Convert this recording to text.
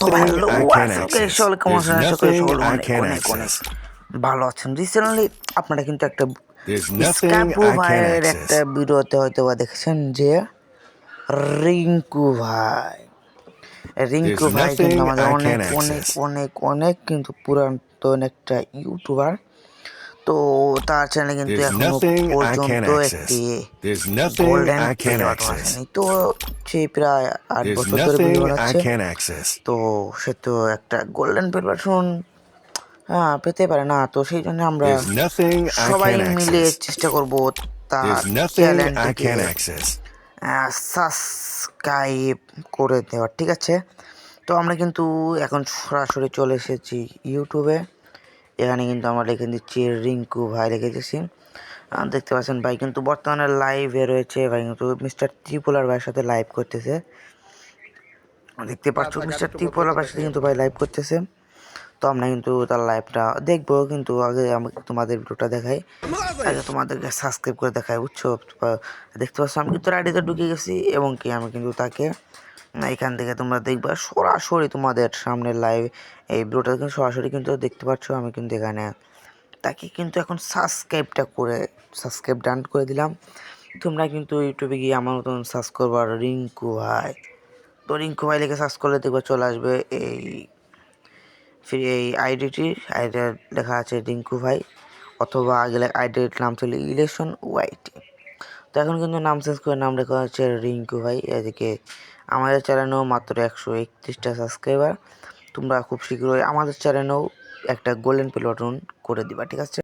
সকলে access. ভালো আছেন। রিসেন্টলি আপনারা কিন্তু একটা ভাইয়ের একটা. ভিডিওতে হয়তো বা দেখেছেন যে রিঙ্কু ভাই। রিঙ্কু ভাই কিন্তু আমাদের অনেক অনেক অনেক অনেক কিন্তু পুরাতন একটা ইউটিউবার তো তার চ্যানেলে কিন্তু এখনও পর্যন্ত একটি গোল্ডেন. আসেনি তো সে প্রায় আট বছর ধরে ভিডিও বানাচ্ছে। তো সে তো একটা গোল্ডেন প্লেটফর্ম হ্যাঁ পেতে পারে না। তো সেই জন্য আমরা সবাই মিলে চেষ্টা করব তার চ্যানেলটিকে সাবস্ক্রাইব করে দেওয়ার ঠিক আছে? তো আমরা কিন্তু এখন সরাসরি চলে এসেছি ইউটিউবে এখানে কিন্তু আমরা লিখে দিচ্ছি রিঙ্কু ভাই লিখে দিচ্ছি দেখতে পাচ্ছেন ভাই কিন্তু বর্তমানে লাইভে রয়েছে ভাই কিন্তু মিস্টার ত্রিপুলার ভাইয়ের সাথে লাইভ করতেছে। দেখতে পাচ্ছ মিস্টার ত্রিপুলার ভাইয়ের সাথে কিন্তু ভাই লাইভ করতেছে। তো আমরা কিন্তু তার লাইভটা দেখব কিন্তু আগে আমি তোমাদের ভিডিওটা দেখাই। আগে তোমাদেরকে সাবস্ক্রাইব করে দেখাই বুঝছ? দেখতে পাচ্ছ আমি কিন্তু রাইডিতে ঢুকে গেছি এবং কি আমি কিন্তু তাকে এখান থেকে তোমরা দেখবা সরাসরি তোমাদের সামনে লাইভ এই ভিডিওটা কিন্তু সরাসরি কিন্তু দেখতে পাচ্ছ আমি কিন্তু এখানে তাকে কিন্তু এখন সাবস্ক্রাইবটা করে সাবস্ক্রাইব ডান করে দিলাম। তোমরা কিন্তু ইউটিউবে গিয়ে আমার মতন সার্চ করবার রিঙ্কু ভাই। তো রিঙ্কু ভাই লিখে সার্চ করলে দেখবা চলে আসবে এই ফির এই আইডিটি আইডিটা লেখা আছে রিঙ্কু ভাই, অথবা আগে আইডির নাম ছিল ইলেকশন ওয়াইটি তো এখন কিন্তু নাম চেঞ্জ করে নাম রেখা হচ্ছে রিঙ্কু ভাই। এদিকে আমাদের চ্যানেলেও মাত্র একশো একত্রিশটা সাবস্ক্রাইবার তোমরা খুব শীঘ্রই আমাদের চ্যানেলেও একটা গোল্ডেন প্লে বাটন করে দিবা, ঠিক আছে?